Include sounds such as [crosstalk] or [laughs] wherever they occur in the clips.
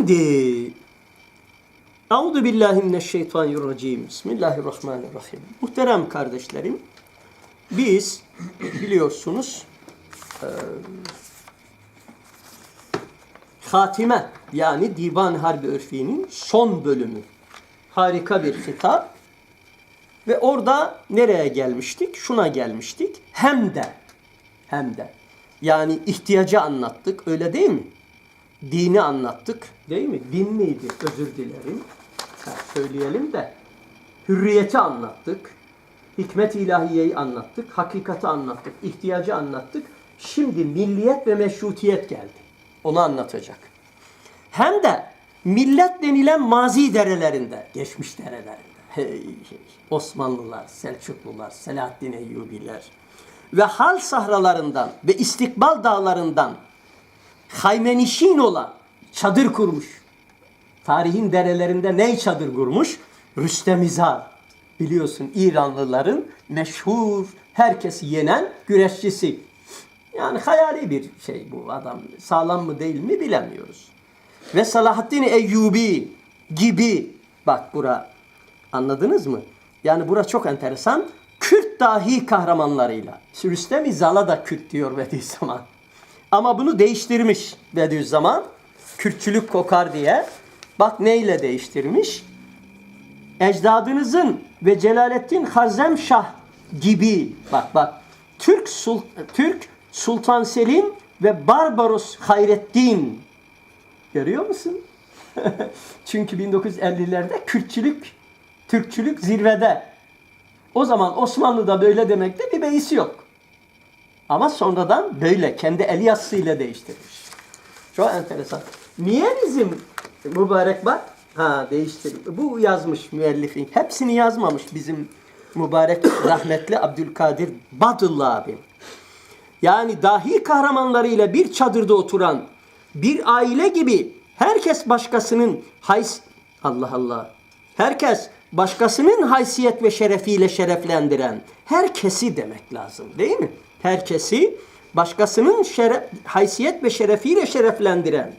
Şimdi Euzu billahi mineşşeytanirracim. Bismillahirrahmanirrahim. Muhterem kardeşlerim, biz biliyorsunuz e, Hatime yani Divan Harbi Örfi'nin son bölümü. Harika bir kitap. Ve orada nereye gelmiştik? Şuna gelmiştik. Hem de hem de yani ihtiyacı anlattık öyle değil mi? Dini anlattık değil mi? Din miydi? Özür dilerim. Ha, söyleyelim de hürriyeti anlattık. Hikmet ilahiyeyi anlattık. Hakikati anlattık. ihtiyacı anlattık. Şimdi milliyet ve meşrutiyet geldi. Onu anlatacak. Hem de millet denilen mazi derelerinde, geçmiş derelerinde. Hey, hey. Osmanlılar, Selçuklular, Selahaddin Eyyubiler ve hal sahralarından ve istikbal dağlarından haymenişin olan çadır kurmuş. Tarihin derelerinde ne çadır kurmuş? Rüstemizar. Biliyorsun İranlıların meşhur, herkesi yenen güreşçisi. Yani hayali bir şey bu adam. Sağlam mı değil mi bilemiyoruz. Ve Salahaddin Eyyubi gibi bak bura anladınız mı? Yani bura çok enteresan. Kürt dahi kahramanlarıyla. Rüstem İzal'a da Kürt diyor Bediüzzaman. Ama bunu değiştirmiş Bediüzzaman. Kürtçülük kokar diye. Bak neyle değiştirmiş? Ecdadınızın ve Celaleddin Harzemşah gibi bak bak Türk Sul Türk Sultan Selim ve Barbaros Hayrettin görüyor musun? [laughs] Çünkü 1950'lerde Kürtçülük Türkçülük zirvede. O zaman Osmanlı'da böyle demekte bir beis yok. Ama sonradan böyle kendi el yazısıyla değiştirmiş. Çok enteresan. Niye bizim mübarek bak ha değiştir. Bu yazmış müellifin. Hepsini yazmamış bizim mübarek [coughs] rahmetli Abdülkadir Badullah abi. Yani dahi kahramanlarıyla bir çadırda oturan bir aile gibi herkes başkasının hays Allah Allah. Herkes başkasının haysiyet ve şerefiyle şereflendiren herkesi demek lazım değil mi? Herkesi başkasının şeref, haysiyet ve şerefiyle şereflendiren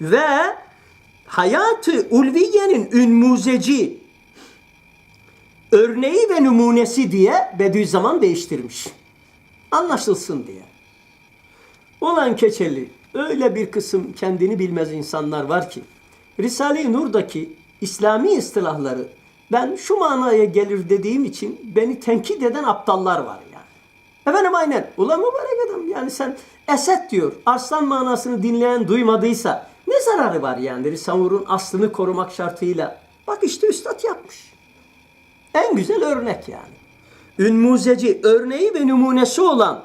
ve hayatı ulviyenin ünmuzeci örneği ve numunesi diye Bediüzzaman değiştirmiş. Anlaşılsın diye. Olan keçeli öyle bir kısım kendini bilmez insanlar var ki Risale-i Nur'daki İslami istilahları ben şu manaya gelir dediğim için beni tenkit eden aptallar var. Efendim aynen. Ulan mübarek adam yani sen Esed diyor. Arslan manasını dinleyen duymadıysa ne zararı var yani Risamur'un aslını korumak şartıyla. Bak işte üstad yapmış. En güzel örnek yani. Ünmuzeci örneği ve numunesi olan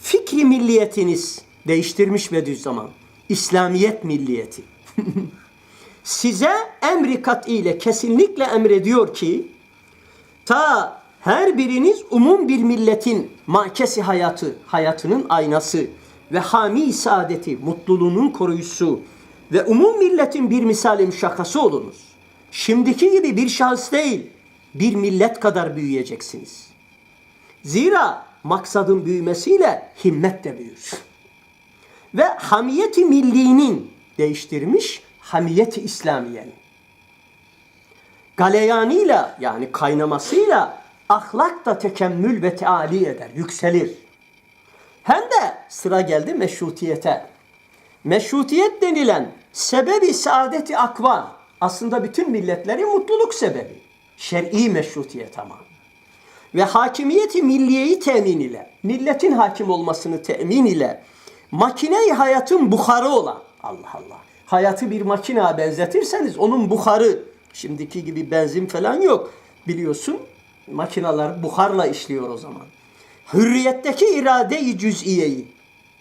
fikri milliyetiniz değiştirmiş Bediüzzaman. İslamiyet milliyeti. [laughs] Size emri ile kesinlikle emrediyor ki ta her biriniz umum bir milletin makesi hayatı, hayatının aynası ve hami saadeti, mutluluğunun koruyucusu ve umum milletin bir misalim şakası olunuz. Şimdiki gibi bir şahıs değil, bir millet kadar büyüyeceksiniz. Zira maksadın büyümesiyle himmet de büyür. Ve hamiyeti millinin değiştirmiş, hamiyeti İslamiye'nin. Galeyanıyla yani kaynamasıyla ahlak da tekemmül ve teali eder, yükselir. Hem de sıra geldi meşrutiyete. Meşrutiyet denilen sebebi saadeti akvan aslında bütün milletlerin mutluluk sebebi. Şer'i meşrutiyet ama. Ve hakimiyeti milliyeyi temin ile, milletin hakim olmasını temin ile, makine hayatın buharı olan, Allah Allah, hayatı bir makineye benzetirseniz onun buharı, şimdiki gibi benzin falan yok biliyorsun, makineler buharla işliyor o zaman. Hürriyetteki irade-i cüz'iyeyi,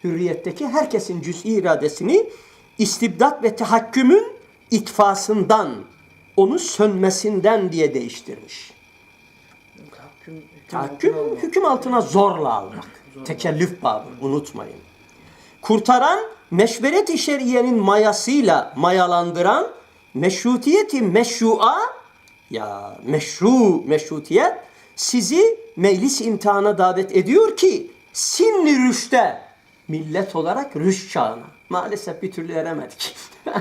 hürriyetteki herkesin cüz'i iradesini istibdat ve tahakkümün itfasından, onu sönmesinden diye değiştirmiş. Tahakküm, Tahakküm hüküm altına zorla almak. Tekellüf babı unutmayın. Kurtaran meşveret-i şeriyenin mayasıyla mayalandıran meşrutiyeti meşrua ya meşru meşrutiyet sizi meclis imtihana davet ediyor ki sinni rüşte millet olarak rüşt çağına. Maalesef bir türlü eremedik. [laughs]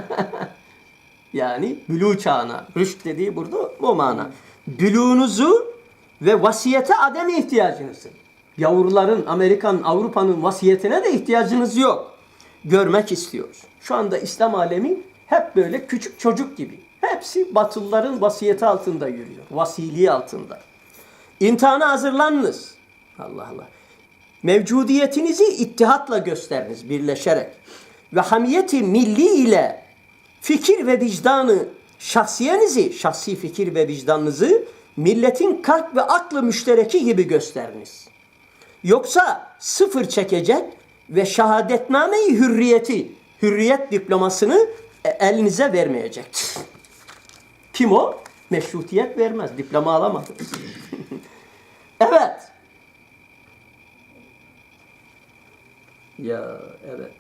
yani bülü çağına. Rüşt dediği burada bu mana. Bülüğünüzü ve vasiyete adem ihtiyacınızı. Yavruların, Amerikan, Avrupa'nın vasiyetine de ihtiyacınız yok. Görmek istiyor. Şu anda İslam alemi hep böyle küçük çocuk gibi. Hepsi Batılıların vasiyeti altında yürüyor. Vasiliği altında. İmtihana hazırlanınız. Allah Allah. Mevcudiyetinizi ittihatla gösteriniz, birleşerek. Ve hamiyeti milli ile fikir ve vicdanı, şahsiyenizi, şahsi fikir ve vicdanınızı milletin kalp ve aklı müştereki gibi gösteriniz. Yoksa sıfır çekecek ve şehadetname-i hürriyeti, hürriyet diplomasını e, elinize vermeyecektir. Kim o? Meşrutiyet vermez. Diploma alamadınız. [laughs] evet. Ya evet.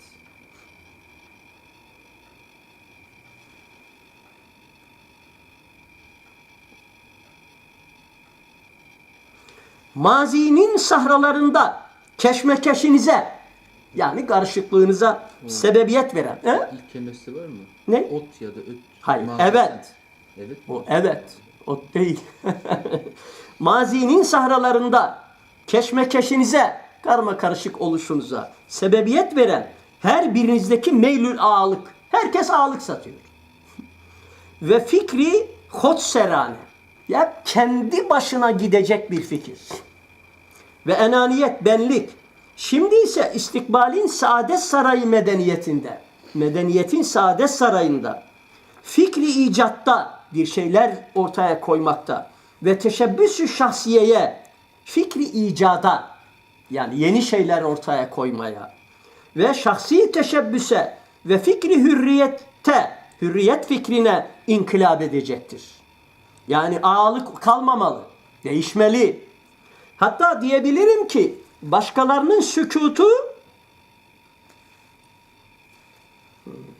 Mazinin sahralarında keşmekeşinize yani karışıklığınıza sebebiyet veren. He? İlk kelimesi var mı? Ne? Ot ya da öt. Hayır, Manası. evet. Evet. O evet. O değil. [laughs] Mazinin sahralarında keşmekeşinize, karma karışık oluşunuza sebebiyet veren her birinizdeki meylül ağalık. Herkes ağalık satıyor. [laughs] Ve fikri hotserane. Ya kendi başına gidecek bir fikir. Ve enaniyet, benlik. Şimdi ise istikbalin saadet sarayı medeniyetinde, medeniyetin saadet sarayında fikri icatta bir şeyler ortaya koymakta ve teşebbüsü şahsiyeye, fikri icada yani yeni şeyler ortaya koymaya ve şahsi teşebbüse ve fikri hürriyette, hürriyet fikrine inkılap edecektir. Yani ağalık kalmamalı, değişmeli. Hatta diyebilirim ki başkalarının sükutu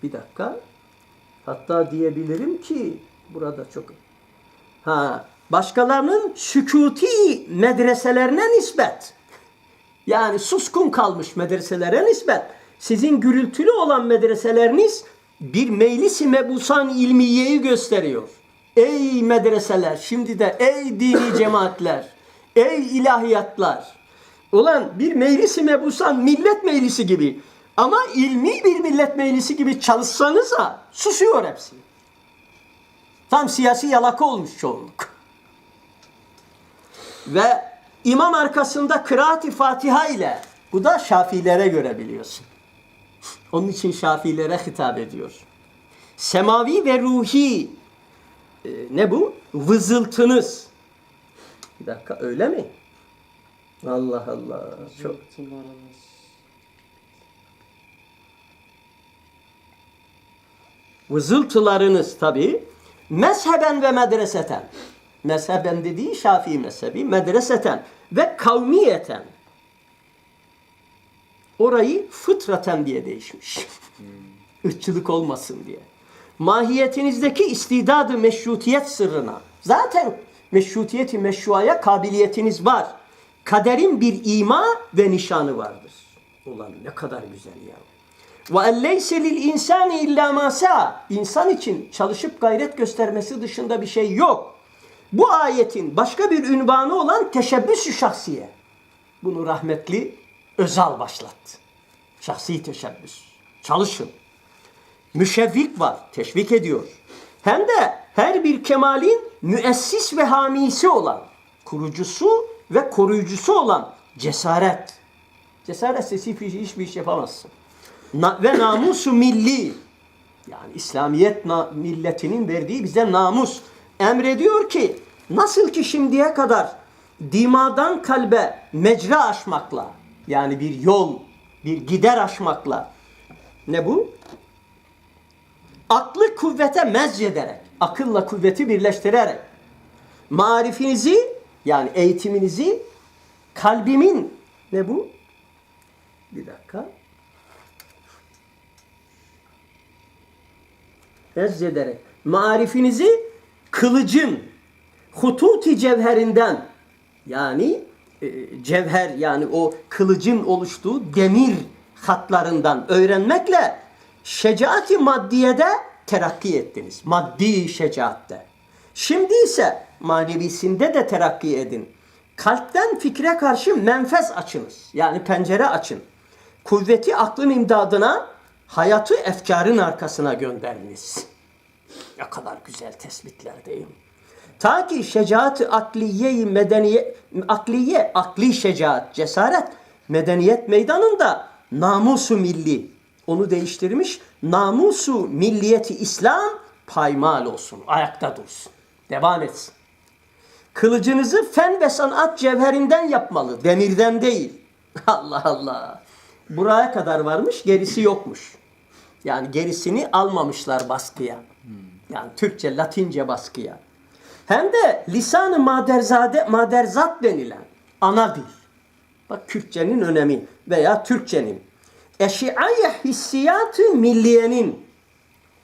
bir dakika Hatta diyebilirim ki burada çok ha başkalarının sükuti medreselerine nispet yani suskun kalmış medreselere nispet sizin gürültülü olan medreseleriniz bir meclis-i mebusan ilmiyeyi gösteriyor. Ey medreseler, şimdi de ey dini [laughs] cemaatler, ey ilahiyatlar. Ulan bir meclis-i mebusan millet meclisi gibi ama ilmi bir millet meclisi gibi çalışsanıza susuyor hepsi. Tam siyasi yalaka olmuş çoğunluk. Ve imam arkasında kıraat-ı Fatiha ile bu da Şafilere göre biliyorsun. Onun için Şafilere hitap ediyor. Semavi ve ruhi e, ne bu? Vızıltınız. Bir dakika öyle mi? Allah Allah. Çok vızıltılarınız tabi mezheben ve medreseten. Mezheben dediği Şafii mezhebi, medreseten ve kavmiyeten. Orayı fıtraten diye değişmiş. [laughs] Irkçılık olmasın diye. Mahiyetinizdeki istidadı meşrutiyet sırrına. Zaten meşrutiyeti meşruaya kabiliyetiniz var. Kaderin bir ima ve nişanı vardır. Ulan ne kadar güzel ya. Ve elleyse lil insani illa ma sa'a. İnsan için çalışıp gayret göstermesi dışında bir şey yok. Bu ayetin başka bir ünvanı olan teşebbüsü şahsiye. Bunu rahmetli Özal başlattı. Şahsi teşebbüs. Çalışın. Müşevvik var. Teşvik ediyor. Hem de her bir kemalin müessis ve hamisi olan, kurucusu ve koruyucusu olan cesaret. Cesaretsiz hiçbir, hiçbir iş yapamazsın. Na- ve namusu milli. Yani İslamiyet na- milletinin verdiği bize namus. Emrediyor ki nasıl ki şimdiye kadar dimadan kalbe mecra aşmakla yani bir yol, bir gider aşmakla ne bu? Aklı kuvvete mezyederek, akılla kuvveti birleştirerek marifinizi yani eğitiminizi kalbimin ne bu? Bir dakika. Mezyederek marifinizi kılıcın hututi cevherinden yani e, cevher yani o kılıcın oluştuğu demir hatlarından öğrenmekle şecaati maddiyede terakki ettiniz. Maddi şecaatte. Şimdi ise manevisinde de terakki edin. Kalpten fikre karşı menfez açınız. Yani pencere açın. Kuvveti aklın imdadına, hayatı efkarın arkasına gönderiniz. Ne kadar güzel tespitler değil? Ta ki şecaat-ı akliye medeniye akliye akli şecaat cesaret medeniyet meydanında namusu milli onu değiştirmiş namusu milliyeti İslam paymal olsun ayakta dursun devam etsin. Kılıcınızı fen ve sanat cevherinden yapmalı demirden değil. [laughs] Allah Allah. Buraya kadar varmış gerisi yokmuş. Yani gerisini almamışlar baskıya. Yani Türkçe, Latince baskıya. Hem de lisan-ı maderzade, maderzat denilen ana dil. Bak Kürtçenin önemi veya Türkçenin. Eşiaye hissiyatı milliyenin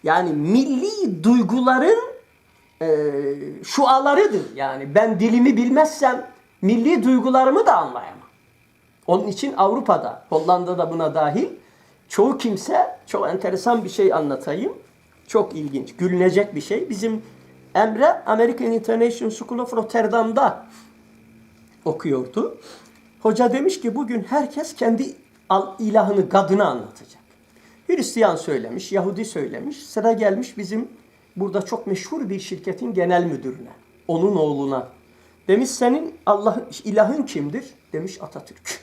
yani milli duyguların e, şualarıdır. Yani ben dilimi bilmezsem milli duygularımı da anlayamam. Onun için Avrupa'da, Hollanda'da buna dahil çoğu kimse çok enteresan bir şey anlatayım. Çok ilginç, gülünecek bir şey. Bizim Emre American International School of Rotterdam'da okuyordu. Hoca demiş ki bugün herkes kendi ilahını, gadını anlatacak. Hristiyan söylemiş, Yahudi söylemiş. Sıra gelmiş bizim burada çok meşhur bir şirketin genel müdürüne. Onun oğluna. Demiş senin Allah ilahın kimdir? Demiş Atatürk.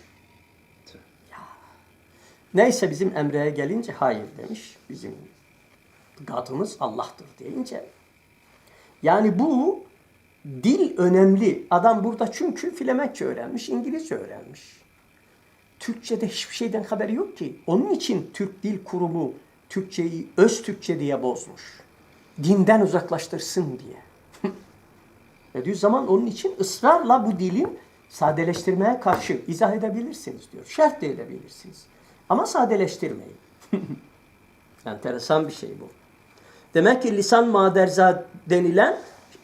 Neyse bizim Emre'ye gelince hayır demiş. Bizim gadımız Allah'tır deyince. Yani bu dil önemli. Adam burada çünkü Flemenkçe öğrenmiş, İngilizce öğrenmiş. Türkçe'de hiçbir şeyden haberi yok ki. Onun için Türk Dil Kurumu Türkçeyi öz Türkçe diye bozmuş. Dinden uzaklaştırsın diye. [laughs] Dediği zaman onun için ısrarla bu dilin sadeleştirmeye karşı izah edebilirsiniz diyor. Şart de edebilirsiniz. Ama sadeleştirmeyin. [laughs] Enteresan bir şey bu. Demek ki lisan maderza denilen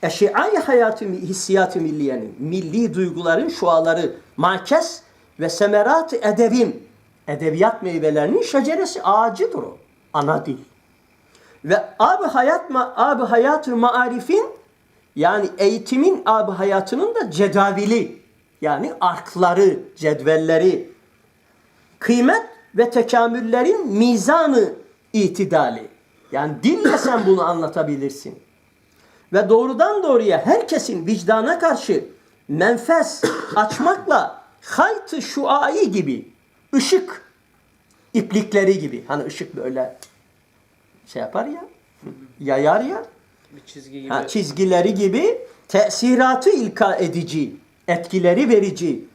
eşiai hayatı hissiyatı milliyenin, milli duyguların şuaları, markes ve semerat edebin, edebiyat meyvelerinin şeceresi ağacıdır o. Ana dil. Ve abi hayat ma abi hayatı maarifin yani eğitimin abi hayatının da cedavili yani arkları, cedvelleri, kıymet ve tekamüllerin mizanı itidali. Yani dille sen bunu anlatabilirsin. Ve doğrudan doğruya herkesin vicdana karşı menfes açmakla hayt-ı şuai gibi ışık iplikleri gibi. Hani ışık böyle şey yapar ya, yayar ya. Bir çizgi gibi. Ha, çizgileri gibi tesiratı ilka edici, etkileri verici,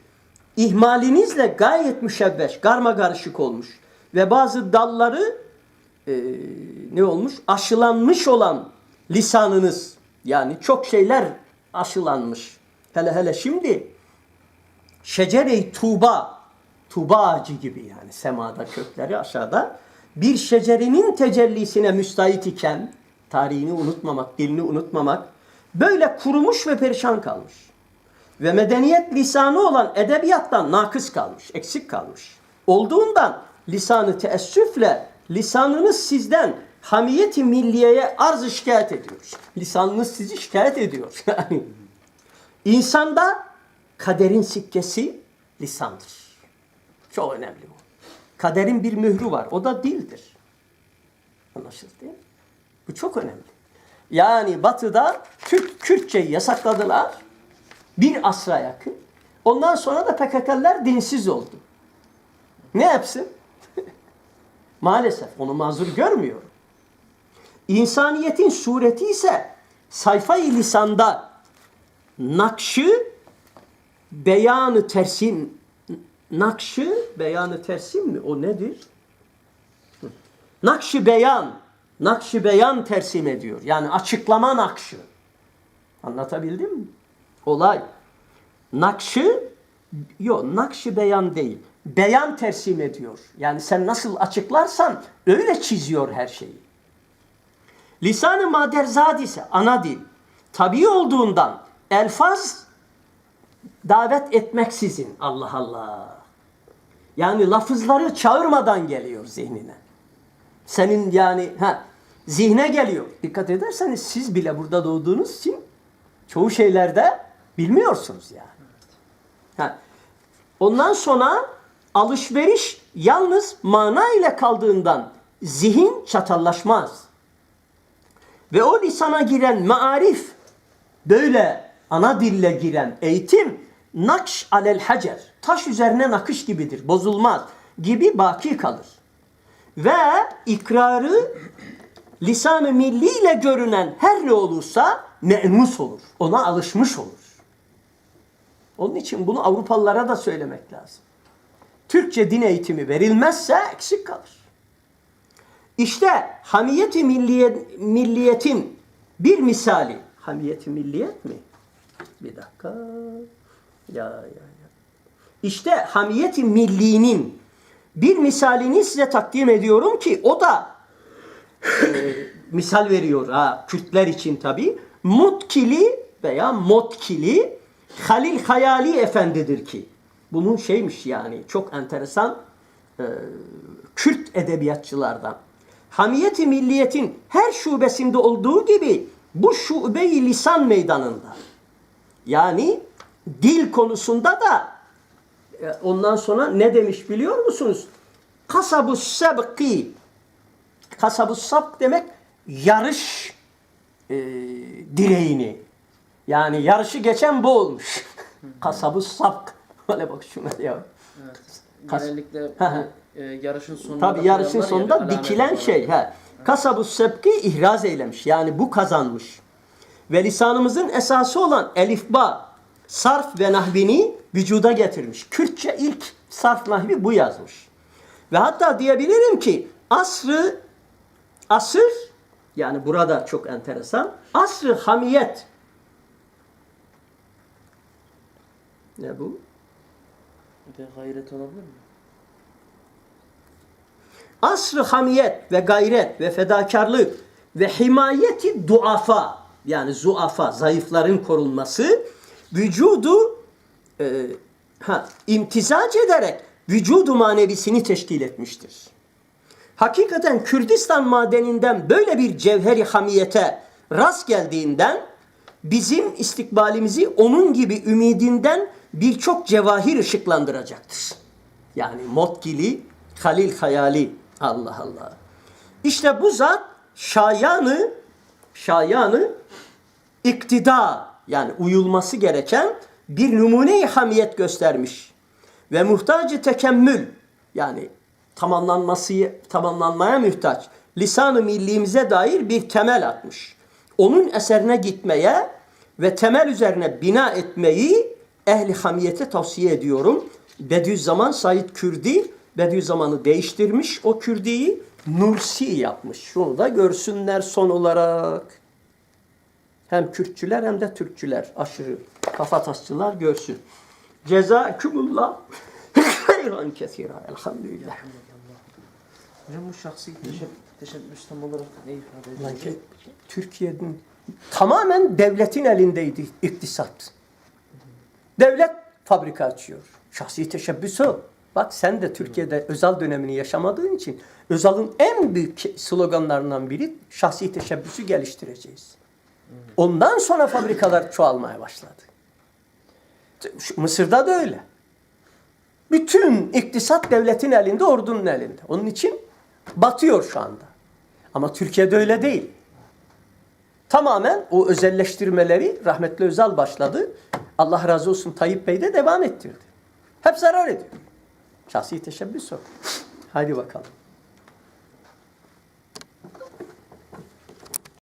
ihmalinizle gayet müşebbeş, karma karışık olmuş ve bazı dalları e, ne olmuş? Aşılanmış olan lisanınız yani çok şeyler aşılanmış. Hele hele şimdi şecere-i tuğba, tuğba ağacı gibi yani semada kökleri aşağıda bir şecerenin tecellisine müstahit iken tarihini unutmamak, dilini unutmamak böyle kurumuş ve perişan kalmış. Ve medeniyet lisanı olan edebiyattan nakıs kalmış, eksik kalmış. Olduğundan lisanı teessüfle lisanınız sizden hamiyeti milliyeye arz şikayet ediyor. Lisanınız sizi şikayet ediyor. [laughs] Yani insanda kaderin sikkesi lisandır. Çok önemli bu. Kaderin bir mührü var. O da dildir. Anlaşıldı değil mi? Bu çok önemli. Yani batıda Türk Kürtçeyi yasakladılar. Bir asra yakın. Ondan sonra da PKK'lılar dinsiz oldu. Ne yapsın? [laughs] Maalesef onu mazur görmüyorum. İnsaniyetin sureti ise sayfa-i lisanda nakşı beyanı tersim nakşı beyanı tersim mi? O nedir? Nakşı beyan nakşı beyan tersim ediyor. Yani açıklama nakşı. Anlatabildim mi? Olay. Nakşı yok nakşı beyan değil. Beyan tersim ediyor. Yani sen nasıl açıklarsan öyle çiziyor her şeyi. Lisan-ı maderzad ise ana dil. Tabi olduğundan elfaz davet etmeksizin Allah Allah. Yani lafızları çağırmadan geliyor zihnine. Senin yani ha zihne geliyor. Dikkat ederseniz siz bile burada doğduğunuz için çoğu şeylerde bilmiyorsunuz yani. Ha. Ondan sonra alışveriş yalnız mana ile kaldığından zihin çatallaşmaz. Ve o lisana giren maarif böyle ana dille giren eğitim nakş alel hacer taş üzerine nakış gibidir bozulmaz gibi baki kalır. Ve ikrarı lisan-ı milliyle görünen her ne olursa me'nus olur. Ona alışmış olur. Onun için bunu Avrupalılara da söylemek lazım. Türkçe din eğitimi verilmezse eksik kalır. İşte hamiyeti milliyet, milliyetin bir misali. Hamiyeti milliyet mi? Bir dakika. Ya ya ya. İşte hamiyeti millinin bir misalini size takdim ediyorum ki o da e, misal veriyor ha Kürtler için tabi. Mutkili veya Motkili Halil Hayali Efendidir ki. Bunun şeymiş yani çok enteresan e, Kürt edebiyatçılardan. Hamiyeti milliyetin her şubesinde olduğu gibi bu şube-i lisan meydanında. Yani dil konusunda da e, ondan sonra ne demiş biliyor musunuz? Kasabu sebki. Kasabu sabk demek yarış e, direğini. Yani yarışı geçen bu olmuş. Kasabu sabk. Böyle bak şuna ya. Evet. Kas- Genellikle e, yarışın sonunda Tabi yarışın ya, sonunda alamet dikilen şey. He. Kasabu sebki ihraz eylemiş. Yani bu kazanmış. Ve lisanımızın esası olan elifba, sarf ve nahvini vücuda getirmiş. Kürtçe ilk sarf nahvi bu yazmış. Ve hatta diyebilirim ki asrı asır yani burada çok enteresan asrı hamiyet ne bu? Bir de gayret olabilir mi? asr-ı hamiyet ve gayret ve fedakarlık ve himayeti duafa yani zuafa zayıfların korunması vücudu e, ha, imtizac ederek vücudu manevisini teşkil etmiştir. Hakikaten Kürdistan madeninden böyle bir cevheri hamiyete rast geldiğinden bizim istikbalimizi onun gibi ümidinden birçok cevahir ışıklandıracaktır. Yani Motkili, Halil Hayali. Allah Allah. İşte bu zat şayanı, şayanı iktida yani uyulması gereken bir numune-i hamiyet göstermiş. Ve muhtacı tekemmül yani tamamlanması tamamlanmaya muhtaç lisan-ı milliğimize dair bir temel atmış. Onun eserine gitmeye ve temel üzerine bina etmeyi ehli hamiyete tavsiye ediyorum. Bediüzzaman Said Kürdi Bediüzzaman'ı değiştirmiş. O Kürdi'yi Nursi yapmış. Şunu da görsünler son olarak. Hem Kürtçüler hem de Türkçüler aşırı kafatasçılar görsün. Cezakumullah hayran kesira. Elhamdülillah. Hocam bu şahsi teşebbüs, tam olarak ne ifade ediyor? Türkiye'nin tamamen devletin elindeydi iktisat. Devlet fabrika açıyor. Şahsi teşebbüs o. Bak sen de Türkiye'de özel dönemini yaşamadığın için Özal'ın en büyük sloganlarından biri şahsi teşebbüsü geliştireceğiz. Ondan sonra fabrikalar çoğalmaya başladı. Mısır'da da öyle. Bütün iktisat devletin elinde, ordunun elinde. Onun için batıyor şu anda. Ama Türkiye'de öyle değil. Tamamen o özelleştirmeleri rahmetli Özal başladı. Allah razı olsun Tayyip Bey de devam ettirdi. Hep zarar ediyor. Şahsi teşebbüs o. Hadi bakalım.